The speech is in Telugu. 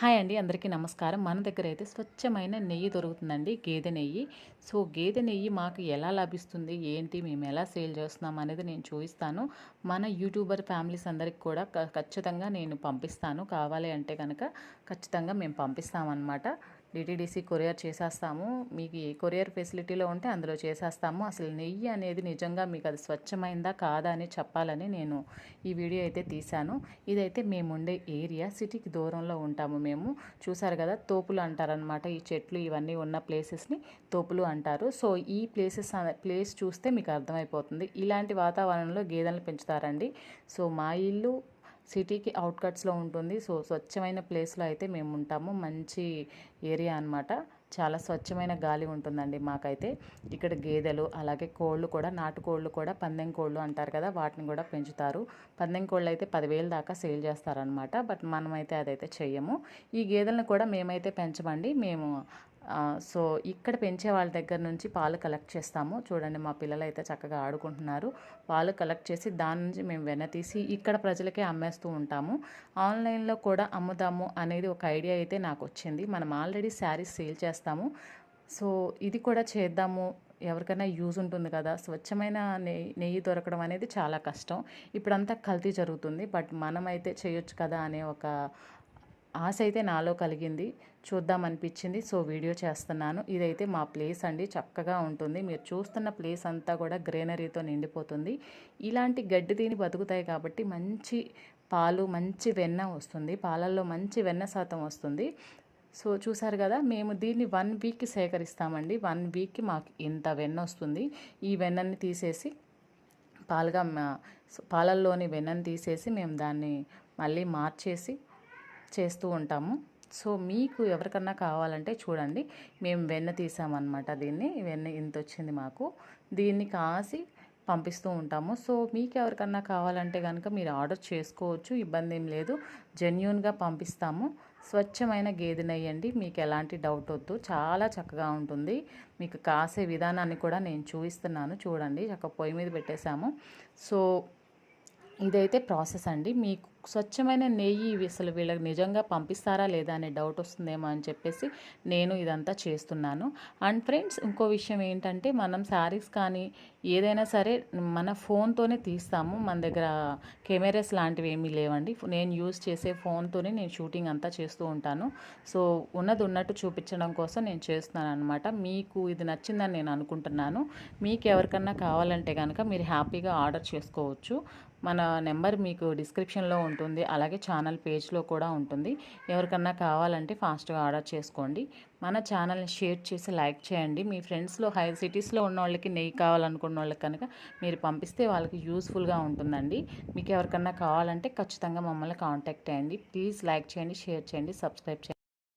హాయ్ అండి అందరికీ నమస్కారం. మన దగ్గర అయితే స్వచ్ఛమైన నెయ్యి దొరుకుతుందండి గేదె నెయ్యి. సో గేదె నెయ్యి మాకు ఎలా లభిస్తుంది ఏంటి మేము ఎలా సేల్ చేస్తున్నాం అనేది నేను చూపిస్తాను. మన యూట్యూబర్ ఫ్యామిలీస్ అందరికి కూడా ఖచ్చితంగా నేను పంపిస్తాను. కావాలి అంటే కనుక ఖచ్చితంగా మేము పంపిస్తామన్నమాట. డిటీడీసీ కొరియర్ చేసేస్తాము. మీకు ఏ కొరియర్ ఫెసిలిటీలో ఉంటే అందులో చేసేస్తాము. అసలు నెయ్యి అనేది నిజంగా మీకు అది స్వచ్ఛమైందా కాదా అని చెప్పాలని నేను ఈ వీడియో అయితే తీశాను. ఇదైతే మేము ఉండే ఏరియా సిటీకి దూరంలో ఉంటాము మేము. చూసారు కదా తోపులు అంటారనమాట ఈ చెట్లు ఇవన్నీ ఉన్న ప్లేసెస్ని తోపులు అంటారు. సో ఈ ప్లేసెస్ ప్లేస్ చూస్తే మీకు అర్థమైపోతుంది. ఇలాంటి వాతావరణంలో గేదెలను పెంచుతారండి. సో మా ఇల్లు సిటీకి అవుట్కట్స్లో ఉంటుంది. సో స్వచ్ఛమైన ప్లేస్లో అయితే మేము ఉంటాము. మంచి ఏరియా అనమాట చాలా స్వచ్ఛమైన గాలి ఉంటుందండి మాకైతే. ఇక్కడ గేదెలు అలాగే కోళ్ళు కూడా నాటుకోళ్ళు కూడా పందెం కోళ్ళు అంటారు కదా వాటిని కూడా పెంచుతారు. పందెం కోళ్ళు అయితే పదివేలు దాకా సేల్ చేస్తారనమాట బట్ మనమైతే అదైతే చెయ్యము. ఈ గేదెలను కూడా మేమైతే పెంచమండి. మేము సో ఇక్కడ పెంచే వాళ్ళ దగ్గర నుంచి పాలు కలెక్ట్ చేస్తాము. చూడండి మా పిల్లలు అయితే చక్కగా ఆడుకుంటున్నారు. పాలు కలెక్ట్ చేసి దాని నుంచి మేము వెన్న తీసి ఇక్కడ ప్రజలకే అమ్మేస్తూ ఉంటాము. ఆన్లైన్లో కూడా అమ్ముదాము అనేది ఒక ఐడియా అయితే నాకు వచ్చింది. మనం ఆల్రెడీ శారీస్ సేల్ చేస్తాము. సో ఇది కూడా చేద్దాము. ఎవరికైనా యూజ్ ఉంటుంది కదా. స్వచ్ఛమైన నెయ్యి నెయ్యి దొరకడం అనేది చాలా కష్టం. ఇప్పుడంతా కల్తీ జరుగుతుంది. బట్ మనమైతే చేయొచ్చు కదా అనే ఒక ఆశ అయితే నాలో కలిగింది. చూద్దాం అనిపించింది. సో వీడియో చేస్తున్నాను. ఇదైతే మా ప్లేస్ అండి. చక్కగా ఉంటుంది. మీరు చూస్తున్న ప్లేస్ అంతా కూడా గ్రీనరీతో నిండిపోతుంది. ఇలాంటి గడ్డి తిని బతుకుతాయి కాబట్టి మంచి పాలు మంచి వెన్న వస్తుంది. పాలల్లో మంచి వెన్న శాతం వస్తుంది. సో చూసారు కదా మేము దీన్ని వన్ వీక్కి సేకరిస్తామండి. వన్ వీక్కి మాకు ఇంత వెన్న వస్తుంది. ఈ వెన్నని తీసేసి పాలుగా పాలల్లోని వెన్నని తీసేసి మేము దాన్ని మళ్ళీ మార్చేసి చేస్తూ ఉంటాము. సో మీకు ఎవరికన్నా కావాలంటే చూడండి మేము వెన్న తీసామన్నమాట దీన్ని వెన్న ఇంత వచ్చింది మాకు. దీన్ని కాసి పంపిస్తూ ఉంటాము. సో మీకు ఎవరికన్నా కావాలంటే కనుక మీరు ఆర్డర్ చేసుకోవచ్చు ఇబ్బంది ఏం లేదు. జెన్యున్గా పంపిస్తాము. స్వచ్ఛమైన గేదె నెయ్యండి మీకు ఎలాంటి డౌట్ వద్దు. చాలా చక్కగా ఉంటుంది. మీకు కాసే విధానాన్ని కూడా నేను చూపిస్తున్నాను. చూడండి చక్క పొయ్యి మీద పెట్టేశాము. సో ఇదైతే ప్రాసెస్ అండి. మీకు స్వచ్ఛమైన నెయ్యి అసలు వీళ్ళకి నిజంగా పంపిస్తారా లేదా అనే డౌట్ వస్తుందేమో అని చెప్పేసి నేను ఇదంతా చేస్తున్నాను. అండ్ ఫ్రెండ్స్ ఇంకో విషయం ఏంటంటే మనం శారీస్ కానీ ఏదైనా సరే మన ఫోన్తోనే తీస్తాము. మన దగ్గర కెమెరాస్ లాంటివి ఏమీ లేవండి. నేను యూజ్ చేసే ఫోన్తోనే నేను షూటింగ్ అంతా చేస్తూ ఉంటాను. సో ఉన్నది ఉన్నట్టు చూపించడం కోసం నేను చేస్తున్నాను అనమాట మీకు ఇది నచ్చిందని నేను అనుకుంటున్నాను. మీకు ఎవరికన్నా కావాలంటే కనుక మీరు హ్యాపీగా ఆర్డర్ చేసుకోవచ్చు. మన నెంబర్ మీకు డిస్క్రిప్షన్లో ఉంటుంది. అలాగే ఛానల్ పేజ్లో కూడా ఉంటుంది. ఎవరికన్నా కావాలంటే ఫాస్ట్గా ఆర్డర్ చేసుకోండి. మన ఛానల్ని షేర్ చేసి లైక్ చేయండి. మీ ఫ్రెండ్స్లో హై సిటీస్లో ఉన్న వాళ్ళకి నెయ్యి కావాలనుకున్న వాళ్ళకి కనుక మీరు పంపిస్తే వాళ్ళకి యూస్ఫుల్గా ఉంటుందండి. మీకు ఎవరికన్నా కావాలంటే ఖచ్చితంగా మమ్మల్ని కాంటాక్ట్ అయ్యండి ప్లీజ్ లైక్ చేయండి షేర్ చేయండి సబ్స్క్రైబ్ చేయండి.